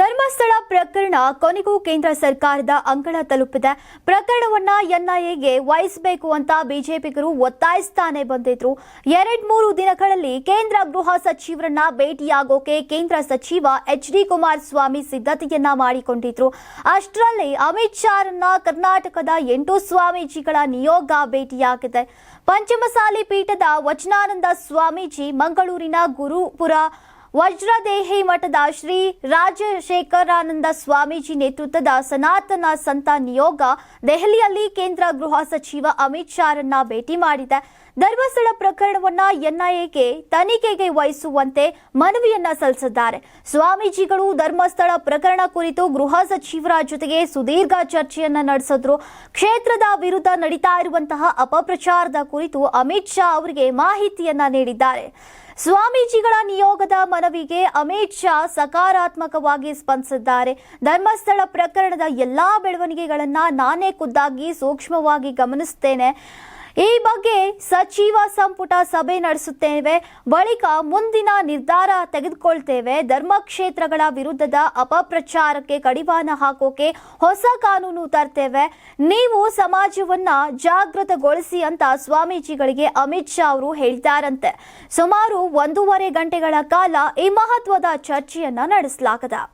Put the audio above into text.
ಧರ್ಮಸ್ಥಳ ಪ್ರಕರಣ ಕೊನೆಗೂ ಕೇಂದ್ರ ಸರ್ಕಾರದ ಅಂಗಳ ತಲುಪಿದೆ. ಪ್ರಕರಣವನ್ನ ಎನ್ಐಎಗೆ ವಹಿಸಬೇಕು ಅಂತ ಬಿಜೆಪಿಗರು ಒತ್ತಾಯಿಸ್ತಾನೆ ಬಂದಿದ್ರು. ಎರಡ್ ಮೂರು ದಿನಗಳಲ್ಲಿ ಕೇಂದ್ರ ಗೃಹ ಸಚಿವರನ್ನ ಭೇಟಿಯಾಗೋಕೆ ಕೇಂದ್ರ ಸಚಿವ ಎಚ್ ಡಿ ಕುಮಾರಸ್ವಾಮಿ ಸಿದ್ಧತೆಯನ್ನ ಮಾಡಿಕೊಂಡಿದ್ರು. ಅಷ್ಟರಲ್ಲಿ ಅಮಿತ್ ಶಾರನ್ನ ಕರ್ನಾಟಕದ ಎಂಟು ಸ್ವಾಮೀಜಿಗಳ ನಿಯೋಗ ಭೇಟಿಯಾಗಿದೆ. ಪಂಚಮಸಾಲಿ ಪೀಠದ ವಚನಾನಂದ ಸ್ವಾಮೀಜಿ ಮಂಗಳೂರಿನ ಗುರುಪುರ ವಜ್ರದೇಹಿ ಮಠದ ಶ್ರೀ ರಾಜಶೇಖರಾನಂದ ಸ್ವಾಮೀಜಿ ನೇತೃತ್ವದ ಸನಾತನ ಸಂತ ನಿಯೋಗ ದೆಹಲಿಯಲ್ಲಿ ಕೇಂದ್ರ ಗೃಹ ಸಚಿವ ಅಮಿತ್ ಶಾರನ್ನ ಭೇಟಿ ಮಾಡಿದೆ. ಧರ್ಮಸ್ಥಳ ಪ್ರಕರಣವನ್ನ ಎನ್ಐಎಗೆ ತನಿಖೆಗೆ ವಹಿಸುವಂತೆ ಮನವಿಯನ್ನ ಸಲ್ಲಿಸಿದ್ದಾರೆ. ಸ್ವಾಮೀಜಿಗಳು ಧರ್ಮಸ್ಥಳ ಪ್ರಕರಣ ಕುರಿತು ಗೃಹ ಸಚಿವರ ಜೊತೆಗೆ ಸುದೀರ್ಘ ಚರ್ಚೆಯನ್ನ ನಡೆಸಿದ್ರು. ಕ್ಷೇತ್ರದ ವಿರುದ್ಧ ನಡೀತಾ ಇರುವಂತಹ ಅಪಪ್ರಚಾರದ ಕುರಿತು ಅಮಿತ್ ಶಾ ಅವರಿಗೆ ಮಾಹಿತಿಯನ್ನ ನೀಡಿದ್ದಾರೆ. ಸ್ವಾಮೀಜಿಗಳ ನಿಯೋಗದ ಮನವಿಗೆ ಅಮಿತ್ ಶಾ ಸಕಾರಾತ್ಮಕವಾಗಿ ಸ್ಪಂದಿಸಿದ್ದಾರೆ. ಧರ್ಮಸ್ಥಳ ಪ್ರಕರಣದ ಎಲ್ಲಾ ಬೆಳವಣಿಗೆಗಳನ್ನ ನಾನೇ ಖುದ್ದಾಗಿ ಸೂಕ್ಷ್ಮವಾಗಿ ಗಮನಿಸುತ್ತೇನೆ ಈ ಬಗ್ಗೆ ಸಚಿವ ಸಂಪುಟ ಸಭೆ ನಡೆಸುತ್ತೇವೆ. ಬಳಿಕ ಮುಂದಿನ ನಿರ್ಧಾರ ತೆಗೆದುಕೊಳ್ತೇವೆ. ಧರ್ಮಕ್ಷೇತ್ರಗಳ ವಿರುದ್ಧದ ಅಪಪ್ರಚಾರಕ್ಕೆ ಕಡಿವಾಣ ಹಾಕೋಕೆ ಹೊಸ ಕಾನೂನು ತರ್ತೇವೆ. ನೀವು ಸಮಾಜವನ್ನ ಜಾಗೃತಗೊಳಿಸಿ ಅಂತ ಸ್ವಾಮೀಜಿಗಳಿಗೆ ಅಮಿತ್ ಶಾ ಅವರು ಹೇಳ್ತಾರಂತೆ ಸುಮಾರು ಒಂದೂವರೆ ಗಂಟೆಗಳ ಕಾಲ ಈ ಮಹತ್ವದ ಚರ್ಚೆಯನ್ನ ನಡೆಸಲಾಗಿದೆ.